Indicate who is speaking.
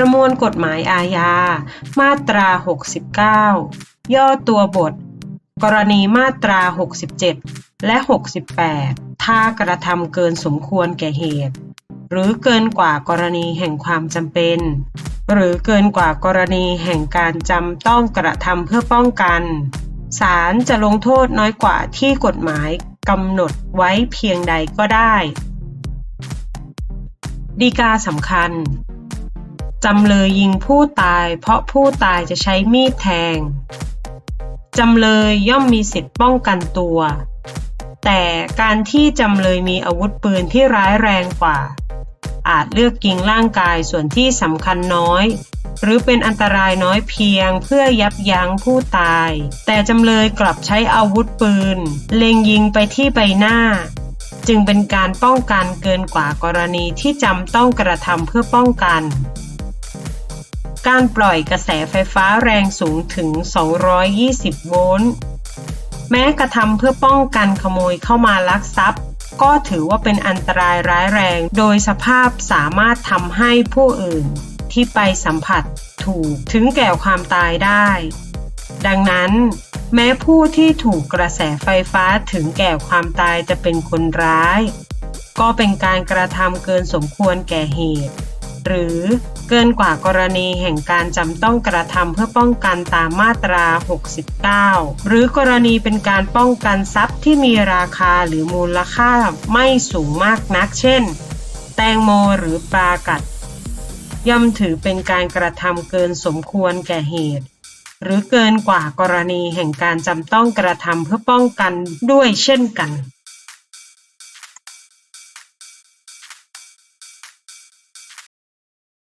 Speaker 1: ประมวลกฎหมายอาญา มาตรา 69 ย่อตัวบท กรณีมาตรา 67 และ 68 ถ้ากระทำเกินสมควรแก่เหตุ หรือเกินกว่ากรณีแห่งความจำเป็น หรือเกินกว่ากรณีแห่งการจำต้องกระทำเพื่อป้องกันศาลจะลงโทษน้อยกว่าที่กฎหมายกำหนดไว้เพียงใดก็ได้ ดีกาสำคัญ จำเลยยิงผู้ตาย เพราะผู้ตายจะใช้มีดแทง จำเลยย่อมมีสิทธิ์ป้องกันตัว แต่การที่จำเลยมีอาวุธปืนที่ร้ายแรงกว่า อาจเลือกยิงร่างกายส่วนที่สำคัญน้อย หรือเป็นอันตรายน้อยเพียงเพื่อยับยั้งผู้ตาย แต่จำเลยกลับใช้อาวุธปืน เล็งยิงไปที่ใบหน้าจึงเป็นการป้องกันเกินกว่ากรณีที่จำต้องกระทำเพื่อป้องกัน การปล่อยกระแสไฟฟ้าแรงสูงถึง 220 โวลต์ แม้กระทำเพื่อป้องกันขโมยเข้ามาลักทรัพย์ ก็ถือว่าเป็นอันตรายร้ายแรง โดยสภาพสามารถทำให้ผู้อื่นที่ไปสัมผัสถูกถึงแก่ความตายได้ ดังนั้น แม้ผู้ที่ถูกกระแสไฟฟ้าถึงแก่ความตายจะเป็นคนร้าย ก็เป็นการกระทำเกินสมควรแก่เหตุ หรือเกินกว่ากรณีแห่งการจำต้องกระทำเพื่อป้องกันตามมาตรา 69 หรือกรณีเป็นการป้องกันทรัพย์ที่มีราคาหรือมูลค่าไม่สูงมากนัก เช่น แตงโมหรือปลากัด ย่อมถือเป็นการกระทำเกินสมควรแก่เหตุ หรือเกินกว่ากรณีแห่งการจำต้องกระทำเพื่อป้องกันด้วยเช่นกัน